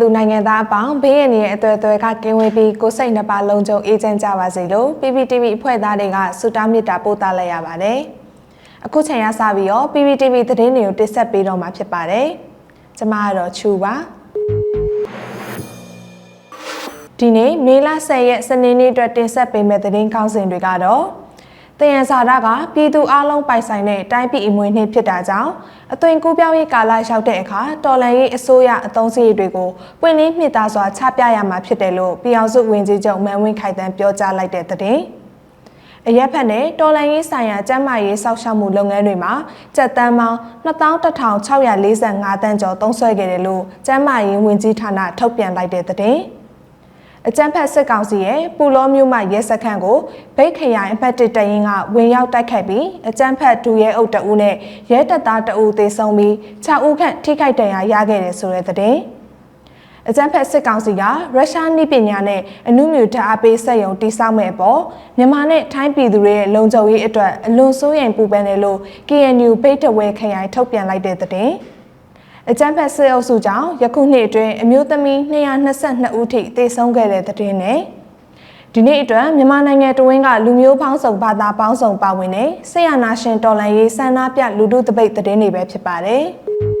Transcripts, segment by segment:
သူနိုင်ငံသားအပေါင်းဘေးရန်ရဲ့အသွယ်အသွယ်ကကင်းဝေးပြီးကိုယ်စိတ်နှပါလုံးချုံအေးချမ်းကြပါစေလို့ PPTV အဖွဲ့သားတွေကဆုတောင်းမေတ္တာပို့သလိုက်ရပါတယ်။အခုချိန်ရစပြီးတော့ PPTV သတင်းတွေကိုတင်ဆက်ပေးတော့မှာဖြစ်ပါတယ်။ကျွန်မကတော့ချူပါ။ဒီနေ့မေလ10ရက်စနေနေ့အတွက်တင်ဆက်ပေးမယ့်သတင်းကောင်းစဉ်တွေကတော့ တယံဇာတာကပြည်သူအလုံးပိုင်ဆိုင်တဲ့တိုင်းပြည်အမွေနှင့်ဖြစ်တာကြောင့်အသွင်ကူးပြောင်းရေးကာလရောက်တဲ့အခါတော်လန်ရေးအစိုးရအသုံးစရိတ်တွေကိုပွင့်လင်းမြစ်သားစွာချပြရမှာဖြစ်တယ်လို့ပြည်အောင်စုဝင်ကြီးချုပ်မန်ဝင်းခိုင်တန်းပြောကြားလိုက်တဲ့သတင်း။အရက်ဖက်နဲ့တော်လန်ရေးဆိုင်ရာကျန်းမာရေးစောင့်ရှောက်မှုလုပ်ငန်းတွေမှာစက်တန်းပေါင်း21,645တန်းကျော်သုံးစွဲခဲ့တယ်လို့ကျန်းမာရေးဝင်ကြီးဌာနထုတ်ပြန်လိုက်တဲ့သတင်း။ အကြမ်းဖက်စစ်ကောင်စီရဲ့ပူလောမျိုးမှရဲစခန်းကိုဗိတ်ခရိုင်အဖက်တစ်တရင်ကဝင်ရောက်တိုက်ခတ်ပြီးအကြမ်းဖက်ဒူရဲအုပ်တအူးနဲ့ရဲတပ်သားတအူးသေဆုံးပြီး6ဦးခန့်ထိခိုက်ဒဏ်ရာရခဲ့တယ်ဆိုတဲ့သတင်းအကြမ်းဖက်စစ်ကောင်စီကရုရှားနည်းပညာနဲ့အနုမြူဓာတ်အားပေးစက်ရုံတိစောက်မဲ့အပေါ်မြန်မာနဲ့ထိုင်းပြည်သူတွေရဲ့လုံခြုံရေးအတွက်အလွန်စိုးရိမ်ပူပန်တယ်လို့ KNU ဗိတ်တဝဲခရိုင်ထုတ်ပြန်လိုက်တဲ့သတင်း။ အကြမ်းဖက်စစ်အုပ်စုကြောင့်ယခုနှစ်အတွင်းအမျိုးသမီး222ဦးထိသေဆုံးခဲ့တဲ့တဲ့နဲ့ဒီနေ့အတွက်မြန်မာနိုင်ငံတဝင်းကလူမျိုးပေါင်းစုံဘာသာပေါင်းစုံပါဝင်တဲ့ဆေးရနာရှင်တော်လှန်ရေးစန္ဒပြလူထုတပိတ်တဲ့တွေပဲဖြစ်ပါတယ်။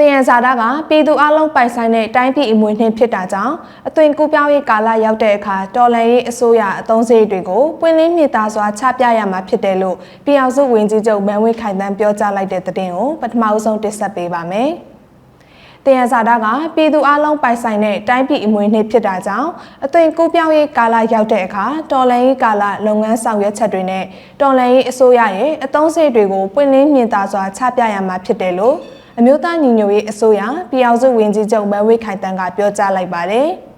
တယံဇာတာကပြည်သူအလုံးပိုင်ဆိုင်တဲ့တိုင်းပြည်အမွေနှင့်ဖြစ်တာကြောင့်အသွင်ကူးပြောင်းရေးကာလရောက်တဲ့အခါတော်လှန်ရေးအစိုးရအသုံးစရိတ်တွေကိုပွင့်လင်းမြစ်သားစွာချပြရမှာဖြစ်တယ်လို့ပြည်အောင်စုဝင်ကြီးချုပ်မန်ဝင်းခိုင်တန်းပြောကြားလိုက်တဲ့သတင်းကိုပထမအဆုံးတင်ဆက်ပေးပါမယ်။တယံဇာတာကပြည်သူအလုံးပိုင်ဆိုင်တဲ့တိုင်းပြည်အမွေနှင့်ဖြစ်တာကြောင့်အသွင်ကူးပြောင်းရေးကာလရောက်တဲ့အခါတော်လှန်ရေးကာလလုပ်ငန်းဆောင်ရွက်ချက်တွေနဲ့တော်လှန်ရေးအစိုးရရဲ့အသုံးစရိတ်တွေကိုပွင့်လင်းမြင်သာစွာချပြရမှာဖြစ်တယ်လို့ အမျိုးသားညီညွတ်ရေးအစိုးရပြည်အောင်စုဝင်ကြီးချုပ်မန်ဝိခိုင်တန်းကပြောကြားလိုက်ပါတယ်။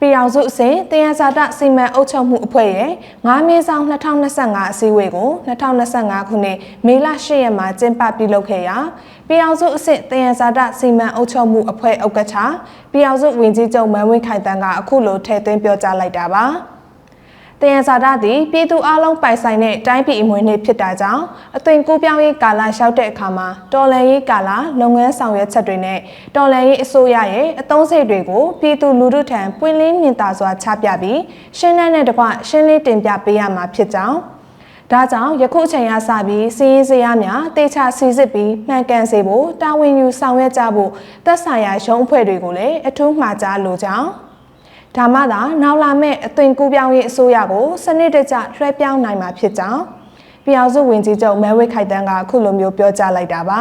ပြည်အောင်စုအစဉ်တရားစာတစီမံအုပ်ချုပ်မှုအဖွဲ့ရဲ့9မေဆောင်2025အစည်းအဝေးကို2025ခုနှစ်မေလ10ရက်မှာကျင်းပပြုလုပ်ခဲ့ရာပြည်အောင်စုအစဉ်တရားစာတစီမံအုပ်ချုပ်မှုအဖွဲ့ဥက္ကဋ္ဌပြည်အောင်စုဝင်ကြီးချုပ်မန်ဝိခိုင်တန်းကအခုလိုထည့်သွင်းပြောကြားလိုက်တာပါ။ တယံဇာတသည်ပြည်သူအလုံးပိုင်ဆိုင်တဲ့တိုင်းပြည်အမွေနှင့်ဖြစ်တာကြောင့်အသွင်ကူးပြောင်းရေးကာလလျှောက်တဲ့အခါမှာတော်လှန်ရေးကာလလုပ်ငန်းဆောင်ရွက်ချက်တွေနဲ့တော်လှန်ရေးအစိုးရရဲ့အသုံးစရိတ်တွေကိုပြည်သူလူထုထံပွင့်လင်းမြင်သာစွာချပြပြီးရှင်းလင်းတဲ့တကွရှင်းလင်းတင်ပြပေးရမှာဖြစ်ကြောင်းဒါကြောင့်ယခုအချိန်အစပြီးစီးရင်စရာများတေချာစီစစ်ပြီးမှန်ကန်စေဖို့တာဝန်ယူဆောင်ရွက်ကြဖို့သက်ဆိုင်ရာရုံးအဖွဲ့တွေကိုလည်းအထူးမှာကြားလိုကြောင်း ဒါမှသာနောက်လာမဲ့အသွင်ကူးပြောင်းရေးအစိုးရကိုစနစ်တကျလွှဲပြောင်းနိုင်မှာဖြစ်ကြောင်းပြည်အောင်စုဝင်ကြီးချုပ်မဲဝိခိုက်တန်းကအခုလိုမျိုးပြောကြားလိုက်တာပါ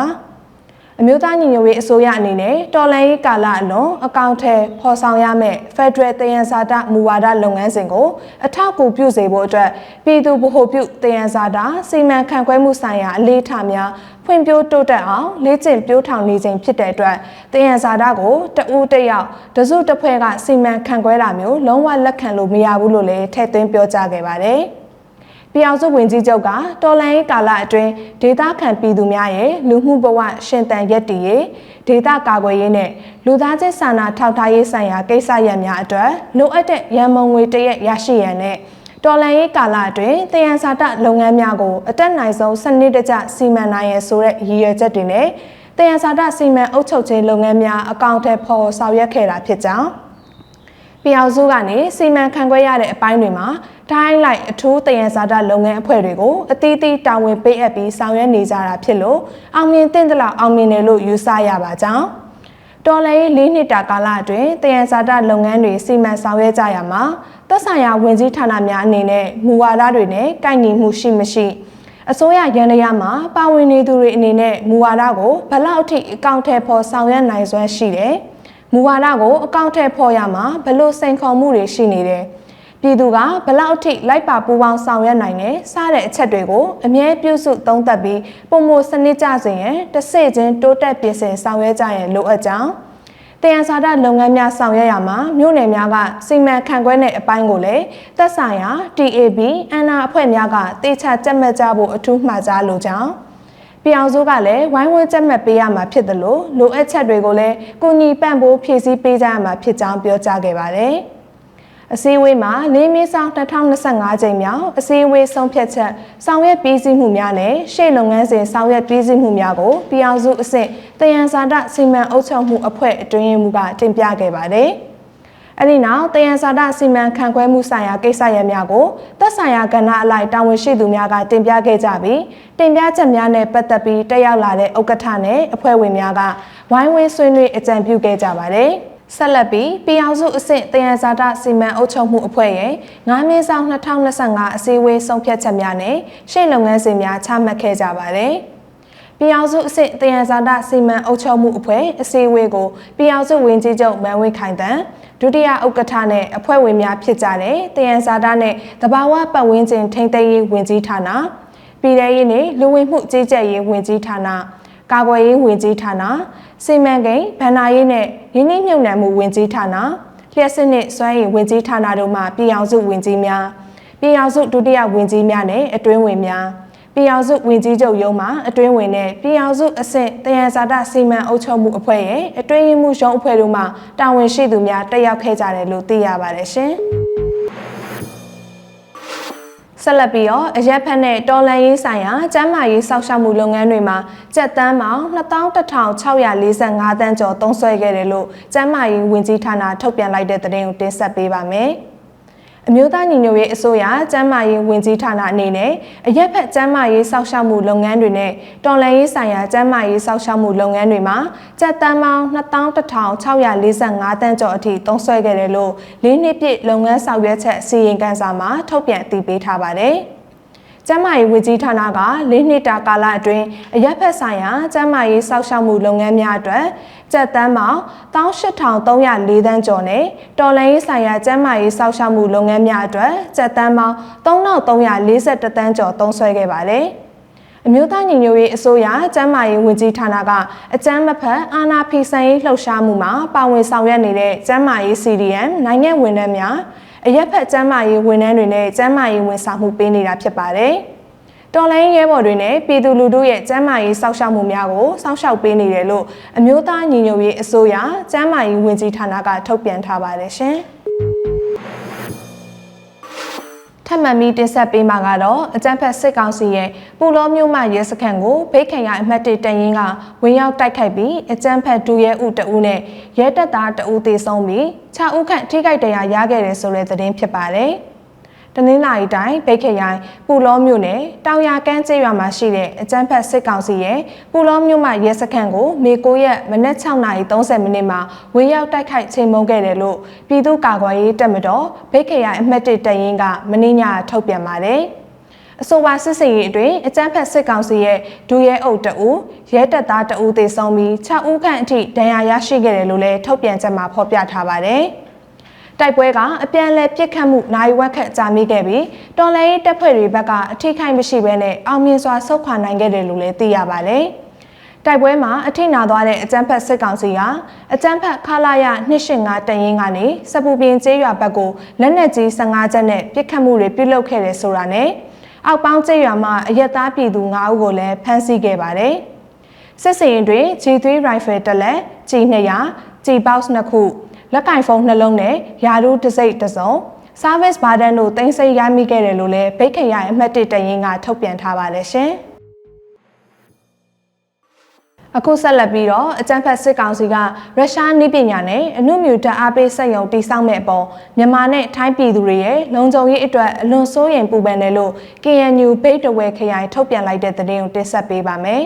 အမျိုးသားညီညွတ်ရေးအစိုးရအနေနဲ့တော်လှန်ရေးကာလအလွန်အကောင့်ထဲဖော်ဆောင်ရမယ့် Federal တယံဇာတမူဝါဒလုပ်ငန်းစဉ်ကိုအထောက်အကူပြုစေဖို့အတွက်ပြည်သူဗဟိုပြုတယံဇာတစီမံခန့်ခွဲမှုဆိုင်ရာအလေးထားများဖွံ့ဖြိုးတိုးတက်အောင်လေ့ကျင့်ပြိုးထောင်နေခြင်းဖြစ်တဲ့အတွက်တယံဇာတာကိုတဦးတယောက်တစုတစ်ဖွဲ့ကစီမံခန့်ခွဲတာမျိုးလုံးဝလက်ခံလို့မရဘူးလို့လည်းထည့်သွင်းပြောကြားခဲ့ပါတယ်။ ပြည်အောင်စုဝင်ကြီးချုပ်ကတော်လန်ရေးကာလအတွင်းဒေသခံပြည်သူများရဲ့လူမှုဘဝရှင်သန်ရက်တည်ရေးဒေသကာကွယ်ရေးနဲ့လူသားချင်းစာနာထောက်ထားရေးဆိုင်ရာကိစ္စရပ်များအတွက်လိုအပ်တဲ့ရန်မုံငွေတရက်ရရှိရန်နဲ့တော်လန်ရေးကာလအတွင်းတယံစာတလုပ်ငန်းများကိုအတက်နိုင်ဆုံးစနစ်တကျစီမံနိုင်ရဆိုတဲ့ရည်ရွယ်ချက်တွေနဲ့တယံစာတစီမံအုပ်ချုပ်ခြင်းလုပ်ငန်းများအကောင့်ထဲပေါ်ဆောင်ရွက်ခဲ့တာဖြစ်ကြောင်း ပြည်အောင်စုကနေစီမံခန့်ခွဲရတဲ့အပိုင်းတွေမှာတိုင်းလိုက်အထူးတယံဇာတလုပ်ငန်းအဖွဲ့တွေကိုအသီးသီးတာဝန်ပေးအပ်ပြီးဆောင်ရွက်နေကြတာဖြစ်လို့အောင်မြင်တဲ့လောက်အောင်မြင်တယ်လို့ယူဆရပါကြောင်းတော်လှန်ရေး၄နှစ်တာကာလအတွင်းတယံဇာတလုပ်ငန်းတွေစီမံဆောင်ရွက်ကြရမှာသက်ဆိုင်ရာဝင်ကြီးဌာနများအနေနဲ့မူဝါဒတွေနဲ့ကိုက်ညီမှုရှိမရှိအစိုးရရန်တရားမှာပါဝင်နေသူတွေအနေနဲ့မူဝါဒကိုဘလောက်အထိအကောင့်ထဲပေါ်ဆောင်ရွက်နိုင်စွမ်းရှိတယ်။ မူဝါဒကိုအကောင့်ထဲပေါ်ရမှာဘလို့စိန်ခေါ်မှုတွေရှိနေတယ်။ပြည်သူကဘလောက်အထိလိုက်ပါပူးပေါင်းဆောင်ရွက်နိုင်တယ်စတဲ့အချက်တွေကိုအမြဲပြုစုသုံးသပ်ပြီးပုံမစနစ်ကြစေရင်တစ်စိချင်းတိုးတက်ပြင်ဆင်ဆောင်ရွက်ကြရင်လိုအပ်ကြောင်းတယံဇာတလုပ်ငန်းများဆောင်ရွက်ရမှာမြို့နယ်များကစီမံခန့်ခွဲတဲ့အပိုင်းကိုလည်းသက်ဆိုင်ရာ TAB အန်နာအဖွဲ့များကတေချာကြက်မှတ်ကြဖို့အထူးမှာကြားလိုကြောင်း ပြောင်စုကလည်းဝိုင်းဝန်းကြက်မှတ်ပေးရမှာဖြစ်တယ်လို့လိုအပ်ချက်တွေကိုလည်းကုညီပံ့ပိုးဖြည့်ဆည်းပေးကြရမှာဖြစ်ကြောင်းပြောကြားခဲ့ပါတယ်။အစည်းအဝေးမှာလေးမီဆောင်2025ချိန်မြောက်အစည်းအဝေးဆုံးဖြတ်ချက်ဆောင်ရွက်ပြီးစီးမှုများနဲ့ရှေ့လုပ်ငန်းစဉ်ဆောင်ရွက်ပြီးစီးမှုများကိုပြည်အောင်စုအဆင့်တယံဇာတစီမံအုပ်ချုပ်မှုအဖွဲ့အတွင်းမှုကတင်ပြခဲ့ပါတယ်။ အဲ့ဒီနောက်တယံဇာတစီမံခန့်ခွဲမှုဆိုင်ရာကိစ္စရပ်များကိုသက်ဆိုင်ရာကဏ္ဍအလိုက်တာဝန်ရှိသူများကတင်ပြခဲ့ကြပြီးတင်ပြချက်များနဲ့ပတ်သက်ပြီးတက်ရောက်လာတဲ့ဥက္ကဋ္ဌနဲ့အဖွဲ့ဝင်များကဝိုင်းဝန်းဆွေးနွေးအကြံပြုခဲ့ကြပါတယ်။ဆက်လက်ပြီးပြည်အောင်စုအဆင့်တယံဇာတစီမံအုပ်ချုပ်မှုအဖွဲ့ရဲ့9မိဆောင်2025အစည်းအဝေးဆုံးဖြတ်ချက်များနဲ့ရှေ့လုပ်ငန်းစဉ်များချမှတ်ခဲ့ကြပါတယ်။ ပြည်အောင်စုအဆင့်တယံဇာတစီမံအုပ်ချုပ်မှုအဖွဲ့အစည်းအဝေးကိုပြည်အောင်စုဝန်ကြီးချုပ်မန်ဝင်းခိုင်တန်ဒုတိယဥက္ကဋ္ဌနဲ့အဖွဲ့ဝင်များဖြစ်ကြတဲ့တယံဇာတနဲ့တဘာဝပတ်ဝန်းကျင်ထိန်းသိမ်းရေးဝန်ကြီးဌာနပြည်ထရေးနဲ့လူဝင်မှုကြီးကြပ်ရေးဝန်ကြီးဌာနကာကွယ်ရေးဝန်ကြီးဌာနစီမံကိန်းဗဏ္ဍာရေးနဲ့ရင်းနှီးမြှုပ်နှံမှုဝန်ကြီးဌာနလျှက်စစ်နှင့်စွမ်းရည်ဝန်ကြီးဌာနတို့မှပြည်အောင်စုဝန်ကြီးများပြည်အောင်စုဒုတိယဝန်ကြီးများနဲ့အတွင်းဝင်များ ပြည်အောင်စုဝန်ကြီးချုပ်ရုံးမှအတွင်းဝင်နဲ့ပြည်အောင်စုအဆင့်တယံဇာတစီမံအုပ်ချုပ်မှုအဖွဲ့ရဲ့အတွင်းရေးမှူးရုံးအဖွဲ့တို့မှတာဝန်ရှိသူများတက်ရောက်ခဲ့ကြတယ်လို့သိရပါတယ်ရှင်။ဆက်လက်ပြီးတော့အရက်ဖက်နဲ့တော်လန်ရေးဆိုင်ရာကျန်းမာရေးစောင့်ရှောက်မှုလုပ်ငန်းတွေမှာကြက်တန်းပေါင်း21,645တန်းကျော်သုံးစွဲခဲ့တယ်လို့ကျန်းမာရေးဝန်ကြီးဌာနထုတ်ပြန်လိုက်တဲ့သတင်းကိုတင်ဆက်ပေးပါမယ်။ အမျိုးသားညီညွတ်ရေးအစိုးရကျန်းမာရေးဝန်ကြီးဌာနအနေနဲ့အရက်ဖက်ကျန်းမာရေးစောင့်ရှောက်မှုလုပ်ငန်းတွေနဲ့တော်လှန်ရေးဆိုင်ရာကျန်းမာရေးစောင့်ရှောက်မှုလုပ်ငန်းတွေမှာကျပ်တန်းပေါင်း21,645တန်းကျော်အထိသုံးစွဲခဲ့တယ်လို့လေးနှစ်ပြည့်လုပ်ငန်းဆောင်ရွက်ချက်စီရင်ကန်စာမှာထုတ်ပြန်အသိပေးထားပါတယ်။ ကျန်းမာရေးဝန်ကြီးဌာနက၄နှစ်တာကာလအတွင်းအရက်ဖက်ဆိုင်ရာကျန်းမာရေးစောင့်ရှောက်မှုလုပ်ငန်းများအတွက်ကျပ်တန်းပေါင်း18304တန်းကျော်နဲ့တော်လှန်ရေးဆိုင်ရာကျန်းမာရေးစောင့်ရှောက်မှုလုပ်ငန်းများအတွက်ကျပ်တန်းပေါင်း3341တန်းကျော်သုံးစွဲခဲ့ပါတယ်။အမျိုးသားညီညွတ်ရေးအစိုးရကျန်းမာရေးဝန်ကြီးဌာနကအကြမ်းမဖက်အာဏာဖီဆန်ရေးလှုပ်ရှားမှုမှာပါဝင်ဆောင်ရွက်နေတဲ့ကျန်းမာရေး CDM နိုင်ငံဝန်ထမ်းများ အရက်ဖက်ကျန်းမာရေးဝန်ထမ်းတွေနဲ့ကျန်းမာရေးဝန်ဆောင်မှုပေးနေတာဖြစ်ပါတယ်။တော်လိုင်းရဲဘော်တွေနဲ့ပြည်သူလူထုရဲ့ကျန်းမာရေးစောင့်ရှောက်မှုများကိုစောင့်ရှောက်ပေးနေတယ်လို့အမျိုးသားညီညွတ်ရေးအစိုးရကျန်းမာရေးဝန်ကြီးဌာနကထုတ်ပြန်ထားပါတယ်ရှင်။ ထပ်မံပြီးတင်ဆက်ပေးမှာကတော့အကြံဖက်စစ်ကောင်စီရဲ့ပူလောမျိုးမရဲစခန်းကိုဖိတ်ခံရအမှတ်၁တရင်ကဝင်ရောက်တိုက်ခိုက်ပြီးအကြံဖက်ဒူရဲဦးတဦးနဲ့ရဲတပ်သားတဦးသေဆုံးပြီး6ဦးခန့်ထိခိုက်ဒဏ်ရာရခဲ့တယ်ဆိုတဲ့သတင်းဖြစ်ပါတယ်။ တနင်္လာရီတိုင်းဗိတ်ခရိုင်ပူလောမြို့နယ်တောင်ရကန်းကျေးရွာမှာရှိတဲ့အကျန်းဖက်စစ်ကောင်စီရဲ့ပူလောမြို့မှရဲစခန်းကိုမေ9ရက်မနက်6:30မိနစ်မှာဝင်ရောက်တိုက်ခိုက်ချိန်မုံခဲ့တယ်လို့ပြည်သူ့ကာကွယ်ရေးတပ်မတော်ဗိတ်ခရိုင်အမှတ်1တပ်ရင်းကမင်းညထုတ်ပြန်ပါတယ်။အဆိုပါစစ်စင်ရေးအတွင်းအကြမ်းဖက်စစ်ကောင်စီရဲ့ဒူရဲအုပ်တအူရဲတပ်သားတအူသေဆုံးပြီး6ဦးခန့်အထိဒဏ်ရာရရှိခဲ့တယ်လို့လည်းထုတ်ပြန်ချက်မှာဖော်ပြထားပါတယ်။ တိုက်ပွဲကအပြန်အလှန်ပစ်ခတ်မှုနိုင်ဝက်ခတ်ကြာမိခဲ့ပြီးတော်လှန်ရေးတပ်ဖွဲ့တွေဘက်ကအထိခိုက်မရှိဘဲနဲ့အောင်မြင်စွာဆုတ်ခွာနိုင်ခဲ့တယ်လို့လည်းသိရပါတယ်။တိုက်ပွဲမှာအထိနာသွားတဲ့အကြမ်းဖက်စစ်ကောင်စီကအကြမ်းဖက်ခလာရ285တရင်ကနေစပူပင်ကျေးရွာဘက်ကိုလက်နက်ကြီး15ချက်နဲ့ပစ်ခတ်မှုတွေပြုလုပ်ခဲ့တယ်ဆိုတာနဲ့အောက်ပေါင်းကျေးရွာမှာအရက်သားပြည်သူ9ဦးကိုလည်းဖမ်းဆီးခဲ့ပါတယ်။စစ်စင်ရင်တွင် G3 rifle တစ်လက် G200 G-box နှစ်ခု လက်ကင်ဖုန်းနှလုံးနဲ့ယာရုတစိတ်တစုံ service burden တို့တင်ဆက်ရမိခဲ့တယ်လို့လည်းဗိတ်ခရိုင်အမှတ်1တရင်ကထုတ်ပြန်ထားပါတယ်ရှင်။အခုဆက်လက်ပြီးတော့အကြံဖက်စစ်ကောင်စီကရုရှားနည်းပညာနဲ့အနုမြူဓာတ်အားပေးစက်ရုံတိစောက်မဲ့အပေါ်မြန်မာနဲ့ထိုင်းပြည်သူတွေရဲ့လုံခြုံရေးအတွက်အလွန်စိုးရိမ်ပူပန်တယ်လို့ KNU ဘိတ်တဝဲခရိုင်ထုတ်ပြန်လိုက်တဲ့သတင်းကိုတင်ဆက်ပေးပါမယ်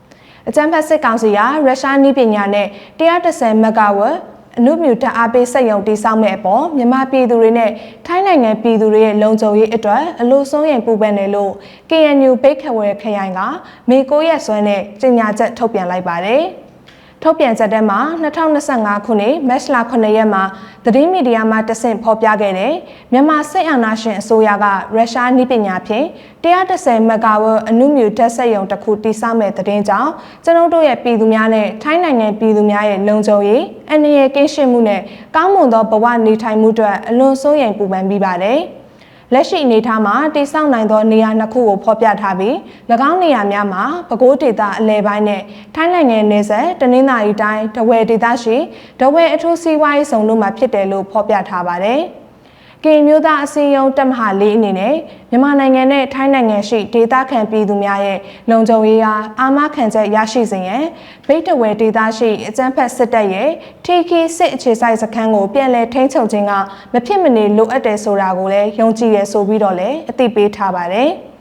။အကြံဖက်စစ်ကောင်စီကရုရှားနည်းပညာနဲ့130မဂါဝတ် အနုမြူဓာတ်အားပေးစက်ရုံတိစောက်မဲ့အပေါ်မြန်မာပြည်သူတွေနဲ့ထိုင်းနိုင်ငံပြည်သူတွေရဲ့လုံခြုံရေးအတွက်အလို့ဆုံးရင်ပူပန်တယ်လို့ KNU ဘိတ်ခဝဲခရိုင်ကမေ9ရက်စွဲနဲ့ကြေညာချက်ထုတ်ပြန်လိုက်ပါတယ်။ ထုတ်ပြန်ချက်ထဲမှာ2025ခုနှစ်မတ်လ9ရက်မှာသတင်းမီဒီယာမှတဆင့်ဖော်ပြခဲ့တဲ့မြန်မာစစ်အာဏာရှင်အစိုးရကရုရှားနည်းပညာဖြင့်130မဂါဝတ်အနုမြူဓာတ်စက်ရုံတစ်ခုတည်ဆောက်မဲ့သတင်းကြောင့်ကျွန်ုပ်တို့ရဲ့ပြည်သူများနဲ့ထိုင်းနိုင်ငံပြည်သူများရဲ့လုံခြုံရေးအန္တရာယ်ကင်းရှင်းမှုနဲ့ကောင်းမွန်သောဘဝနေထိုင်မှုအတွက်အလွန်စိုးရိမ်ပူပန်ပြီးပါတယ်။ လက်ရှိအနေအထားမှာတိစောက်နိုင်သောနေရာနှစ်ခုကိုဖော်ပြထားပြီး၎င်းနေရာများမှာပဲခူးဒေသအလဲပိုင်းနဲ့ထိုင်းနိုင်ငံနယ်စပ်တနင်္သာရီတိုင်းတဝယ်ဒေသရှိတဝယ်အထူးစီးပွားရေးဆောင်တို့မှာဖြစ်တယ်လို့ဖော်ပြထားပါတယ်။ ကင်မျိုးသားအစည်းအရုံးတပ်မဟာလေးအနေနဲ့မြန်မာနိုင်ငံနဲ့ထိုင်းနိုင်ငံရှိဒေသခံပြည်သူများရဲ့လုံခြုံရေးအားအာမခံချက်ရရှိစေရန်ဗိတ်တဝယ်ဒေသရှိအကြမ်းဖက်စစ်တပ်ရဲ့ထိခီစစ်အခြေစိုက်စခန်းကိုပြန်လည်ထိန်းချုပ်ခြင်းကမဖြစ်မနေလိုအပ်တယ်ဆိုတာကိုလည်းယုံကြည်ရဆိုပြီးတော့လည်းအသိပေးထားပါတယ်။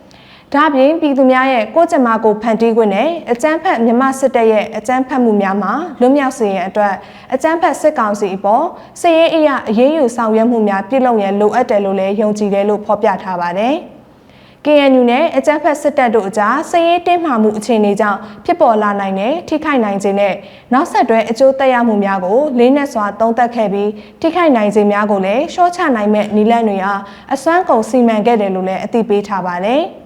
ဒါ့ပြင်ပြည်သူများရဲ့ကိုယ်ကြမ္မာကိုဖန်တီးခွင့်နဲ့အကြမ်းဖက်မြမစစ်တပ်ရဲ့အကြမ်းဖက်မှုများမှာလွတ်မြောက်စေရန်အတွက်အကြမ်းဖက်စစ်ကောင်စီအပေါ်စစ်ရေးအရာအရေးယူဆောင်ရွက်မှုများပြုလုပ်ရန်လိုအပ်တယ်လို့လည်းယုံကြည်တယ်လို့ဖော်ပြထားပါတယ်။ KNU နဲ့အကြမ်းဖက်စစ်တပ်တို့အကြားစည်ရေးတင်းမာမှုအခြေအနေကြောင့်ဖြစ်ပေါ်လာနိုင်တဲ့ထိခိုက်နိုင်ခြင်းနဲ့နောက်ဆက်တွဲအကျိုးသက်ရောက်မှုများကိုလေးနက်စွာသုံးသပ်ခဲ့ပြီးထိခိုက်နိုင်ခြင်းများကိုလည်းရှော့ချနိုင်မဲ့နည်းလမ်းတွေအားအစွမ်းကုန်စီမံခဲ့တယ်လို့လည်းအသိပေးထားပါတယ်။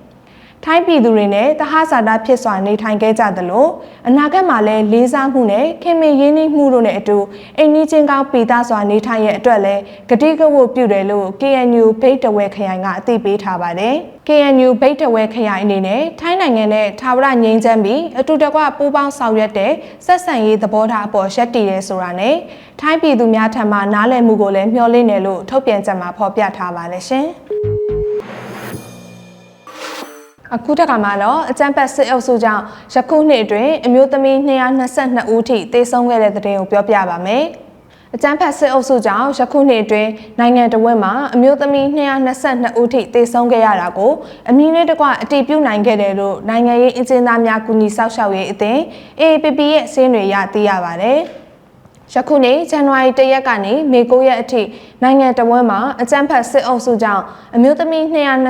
ထိုင်းပြည်သူတွေနဲ့တဟဇာတာဖြစ်စွာနေထိုင်ခဲ့ကြသလိုအနာဂတ်မှာလည်းလေးစားမှုနဲ့ခင်မင်ရင်းနှီးမှုတို့နဲ့အတူအိမ်နီးချင်းကောင်းပီသားစွာနေထိုင်ရဲ့အတွက်လည်းဂတိကဝတ်ပြုတယ်လို့ KNU ဘိတ်တဝဲခရိုင်ကအသိပေးထားပါတယ်။ KNU ဘိတ်တဝဲခရိုင်အနေနဲ့ထိုင်းနိုင်ငံနဲ့ထာဝရငြိမ်းချမ်းပြီးအတူတကွပူးပေါင်းဆောင်ရွက်တဲ့ဆက်ဆံရေးသဘောထားအပေါ်ရက်တည်ရဲဆိုတာနဲ့ထိုင်းပြည်သူများထံမှနားလည်မှုကိုလည်းမျှော်လင့်တယ်လို့ထုတ်ပြန်ချက်မှာဖော်ပြထားပါတယ်ရှင်။ အခုတခါမှာတော့အကြံပတ်စစ်အုပ်စုကြောင့်ယခုနှစ်အတွင်းအမျိုးသမီး222ဦးထိသေဆုံးခဲ့တဲ့တဲ့တင်ကိုပြောပြပါမယ်။အကြံဖက်စစ်အုပ်စုကြောင့်ယခုနှစ်အတွင်းနိုင်ငံတော်ဝန်မှာအမျိုးသမီး222ဦးထိသေဆုံးခဲ့ရတာကိုအမည်နဲ့တကွအတည်ပြုနိုင်ခဲ့တယ်လို့နိုင်ငံရေးအကျဉ်းသားများကူညီဆောက်ရှောက်ရေးအသင်း AAPP ရဲ့စင်းတွေရသိရပါဗျ။ယခုနေ့ဇန်နဝါရီ၁ရက်ကနေမေ9ရက်အထိနိုင်ငံတော်ဝန်မှာအကြမ်းဖက်စစ်အုပ်စုကြောင့်အမျိုးသမီး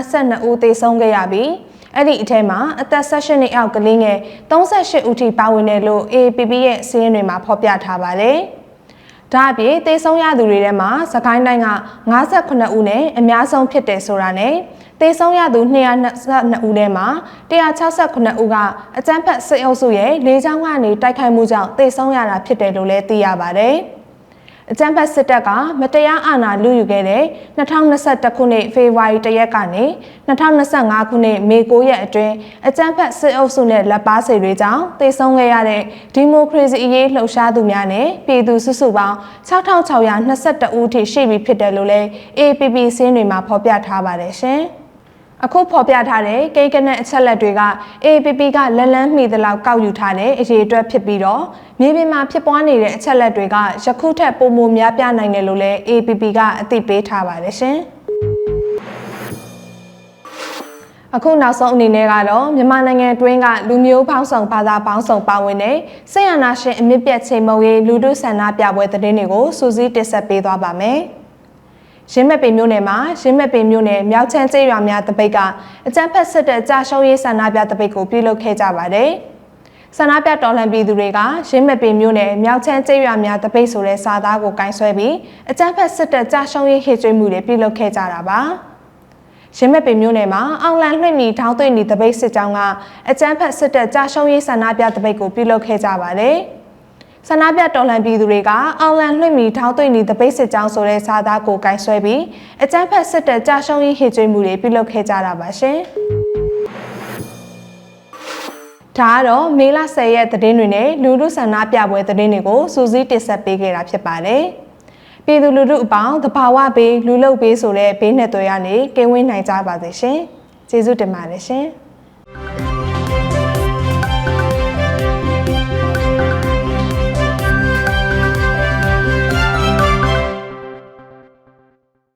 222ဦးသေဆုံးခဲ့ရပြီး အဲ့ဒီအထဲမှာအသက်16နှစ်အောက်ကလေးငယ်38ဦးထိပါဝင်တယ်လို့ AAPP ရဲ့စီးရင်တွေမှာဖော်ပြထားပါတယ်။ဒါအပြင်သေဆုံးရသူတွေထဲမှာစကိုင်းတိုင်းက58ဦးနဲ့အများဆုံးဖြစ်တယ်ဆိုတာနဲ့သေဆုံးရသူ222ဦးထဲမှာ168ဦးကအကြမ်းဖက်စစ်အုပ်စုရဲ့လေကြောင်းကနေတိုက်ခိုက်မှုကြောင့်သေဆုံးရတာဖြစ်တယ်လို့လည်းသိရပါတယ်။ အကြမ်းဖက်စစ်တပ်ကမတရားအာဏာလုယူခဲ့တဲ့2021ခုနှစ်ဖေဖော်ဝါရီလရက်ကနေ2025ခုနှစ်မေ9ရက်အတွင်းအကြမ်းဖက်စစ်အုပ်စုနဲ့လက်ပါစေတွေကြောင့်တေဆုံးခဲ့ရတဲ့ဒီမိုကရေစီအရေးလှုပ်ရှားသူများနဲ့ပြည်သူစုစုပေါင်း6622ဦးထိရှိပြီဖြစ်တယ်လို့လည်း APP စင်းတွေမှာဖော်ပြထားပါတယ်ရှင်။ အခုဖော်ပြထားတဲ့ကိန်းကနက်အချက်လက်တွေက APP ကလက်လန်းမှီသလောက်ကောက်ယူထားတဲ့အရေးအတွက်ဖြစ်ပြီးတော့မြေပြင်မှာဖြစ်ပွားနေတဲ့အချက်လက်တွေကယခုထက်ပိုမိုများပြားနိုင်တယ်လို့လည်း APP ကအသိပေးထားပါတယ်ရှင်။အခုနောက်ဆုံးအနေနဲ့ကတော့မြန်မာနိုင်ငံတွင်းကလူမျိုးပေါင်းစုံဘာသာပေါင်းစုံပါဝင်တဲ့ဆေးရနာရှင်အမြင့်ပြတ်ချိန်မုံရေးလူထုဆန္ဒပြပွဲသတင်းတွေကိုစူးစီးတင်ဆက်ပေးသွားပါမယ်။ ရင်းမဲ့ပင်မြို့နယ်မှာရင်းမဲ့ပင်မြို့နယ်မြောက်ချမ်းကျေးရွာများတပိတ်ကအကြမ်းဖက်စစ်တပ်ကြာရှုံးရေးဆန္ဒပြတပိတ်ကိုပြုလုပ်ခဲ့ကြပါတယ်။ဆန္ဒပြတော်လှန်ပြည်သူတွေကရင်းမဲ့ပင်မြို့နယ်မြောက်ချမ်းကျေးရွာများတပိတ်ဆိုတဲ့စာသားကိုကင်ဆွဲပြီးအကြမ်းဖက်စစ်တပ်ကြာရှုံးရေးဟစ်ကြွေးမှုတွေပြုလုပ်ခဲ့ကြတာပါ။ရင်းမဲ့ပင်မြို့နယ်မှာအောင်လန်လွှင့်မီထောင်းသွင်းနေတပိတ်စစ်ကြောင်းကအကြမ်းဖက်စစ်တပ်ကြာရှုံးရေးဆန္ဒပြတပိတ်ကိုပြုလုပ်ခဲ့ကြပါတယ်။ ဆန္ဒပြတော်လှန်ပြည်သူတွေကအောင်လန်လွှင့်မီထောင်းသွင်းနေတပိတ်စစ်ကြောင်းဆိုတဲ့စာသားကိုကင်ဆွဲပြီးအကြမ်းဖက်စစ်တပ်ကြာရှုံးရေးဟစ်ကြွေးမှုတွေပြုလုပ်ခဲ့ကြတာပါရှင်။ဒါကတော့မေလ10ရက်သတင်းတွေနဲ့လူလူဆန္ဒပြပွဲသတင်းတွေကိုစူးစီးတင်ဆက်ပေးခဲ့တာဖြစ်ပါတယ်။ပြည်သူလူထုအပေါင်းတဘာဝဘေးလူလုတ်ဘေးဆိုတဲ့ဘေးနဲ့တွေ့ရနေကင်းဝေးနိုင်ကြပါစေရှင်။ကျေးဇူးတင်ပါတယ်ရှင်။